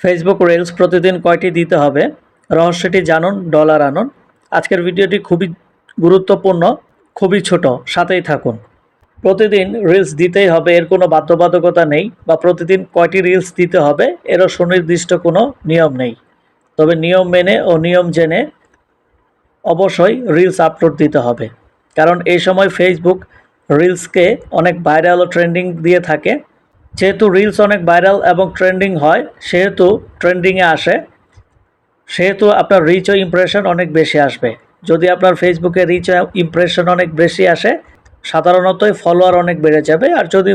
Facebook reels প্রতিদিন কয়টি দিতে হবে? রহস্যটি জানুন ডলার আনুন। আজকের ভিডিওটি খুবই গুরুত্বপূর্ণ, খুবই ছোট, সাথেই থাকুন। প্রতিদিন রিলস দিতেই হবে, এর কোনো বাধ্যবাধকতা নেই, বা প্রতিদিন কয়টি রিলস দিতে হবে, এরও সুনির্দিষ্ট কোনো নিয়ম নেই। তবে নিয়ম মেনে ও নিয়ম জেনে অবশ্যই রিলস আপলোড দিতে হবে। কারণ এই সময় ফেসবুক রিলসকে অনেক ভাইরাল ও ট্রেন্ডিং দিয়ে থাকে। যেহেতু রিলস অনেক ভাইরাল এবং ট্রেন্ডিং হয়, সেহেতু ট্রেন্ডিংয়ে আসে, সেহেতু আপনার রিচ ও ইমপ্রেশন অনেক বেশি আসবে। যদি আপনার ফেসবুকে রিচ ও ইমপ্রেশন অনেক বেশি আসে, সাধারণতই ফলোয়ার অনেক বেড়ে যাবে। আর যদি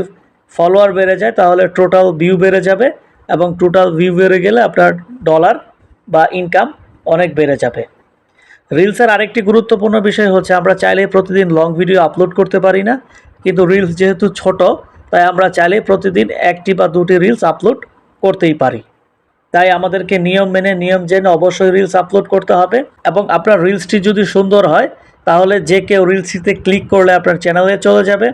ফলোয়ার বেড়ে যায়, তাহলে টোটাল ভিউ বেড়ে যাবে এবং টোটাল ভিউ বেড়ে গেলে আপনার ডলার বা ইনকাম অনেক বেড়ে যাবে। রিলসের আরেকটি গুরুত্বপূর্ণ বিষয় হচ্ছে, আমরা চাইলে প্রতিদিন লং ভিডিও আপলোড করতে পারি না। কিন্তু রিলস যেহেতু ছোট তাই আমরা চাইলে প্রতিদিন একটি বা দুটি রিলস আপলোড করতেই পারি। তাই আমাদেরকে নিয়ম মেনে নিয়ম জেনে অবশ্যই রিলস আপলোড করতে হবে এবং আপনার রিলসটি যদি সুন্দর হয়, তাহলে যে কেউ রিলসটিতে ক্লিক করলে আপনার চ্যানেলে চলে যাবে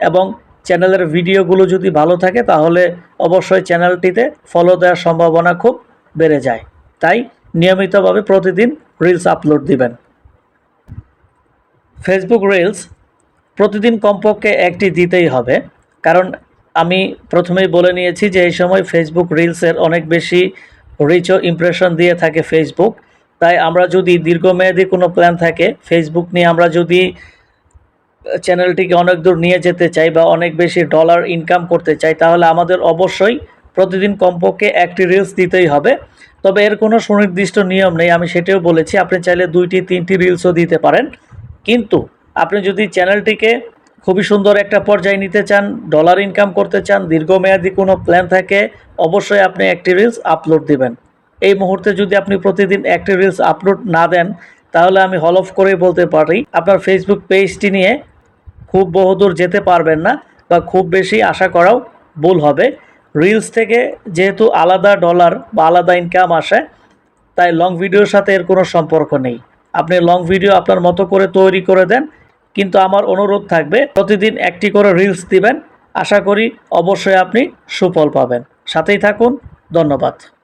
এবং চ্যানেলের ভিডিওগুলো যদি ভালো থাকে, তাহলে অবশ্যই চ্যানেলটিতে ফলো দেওয়ার সম্ভাবনা খুব বেড়ে যায়। তাই নিয়মিতভাবে প্রতিদিন রিলস আপলোড দিবেন। ফেসবুক রিলস প্রতিদিন কমপক্ষে একটি দিতেই হবে। কারণ আমি প্রথমেই বলে নিয়েছি যে এই সময় ফেসবুক রিলসের অনেক বেশি রিচ ও ইমপ্রেশন দিয়ে থাকে ফেসবুক তাই আমরা যদি দীর্ঘমেয়াদী কোনো প্ল্যান থাকে ফেসবুক নিয়ে আমরা যদি চ্যানেলটিকে অনেক দূর নিয়ে যেতে চাই বা অনেক বেশি ডলার ইনকাম করতে চাই, তাহলে আমাদের অবশ্যই প্রতিদিন কমপক্ষে একটি রিলস দিতেই হবে। তবে এর কোনো সুনির্দিষ্ট নিয়ম নেই, আমি সেটাও বলেছি, আপনি চাইলে দুইটি, তিনটি রিলসও দিতে পারেন। কিন্তু আপনি যদি চ্যানেলটিকে খুবই সুন্দর একটা পর্যায়ে নিতে চান ডলার ইনকাম করতে চান, দীর্ঘমেয়াদী কোনো প্ল্যান থাকে, অবশ্যই আপনি একটি রিলস আপলোড দিবেন। এই মুহূর্তে যদি আপনি প্রতিদিন একটি রিলস আপলোড না দেন, তাহলে আমি হল অফ করেই বলতে পারি, আপনার ফেসবুক পেজটি নিয়ে খুব বহুদূর যেতে পারবেন না বা খুব বেশি আশা করাও ভুল হবে। রিলস থেকে যেহেতু আলাদা ডলার বা আলাদা ইনকাম আসে, তাই লং ভিডিওর সাথে এর কোনো সম্পর্ক নেই। আপনি লং ভিডিও আপনার মতো করে তৈরি করে দেন কিন্তু আমার অনুরোধ থাকবে প্রতিদিন একটি করে রিলস দিবেন। আশা করি অবশ্যই আপনি সুফল পাবেন। সাথেই থাকুন। ধন্যবাদ।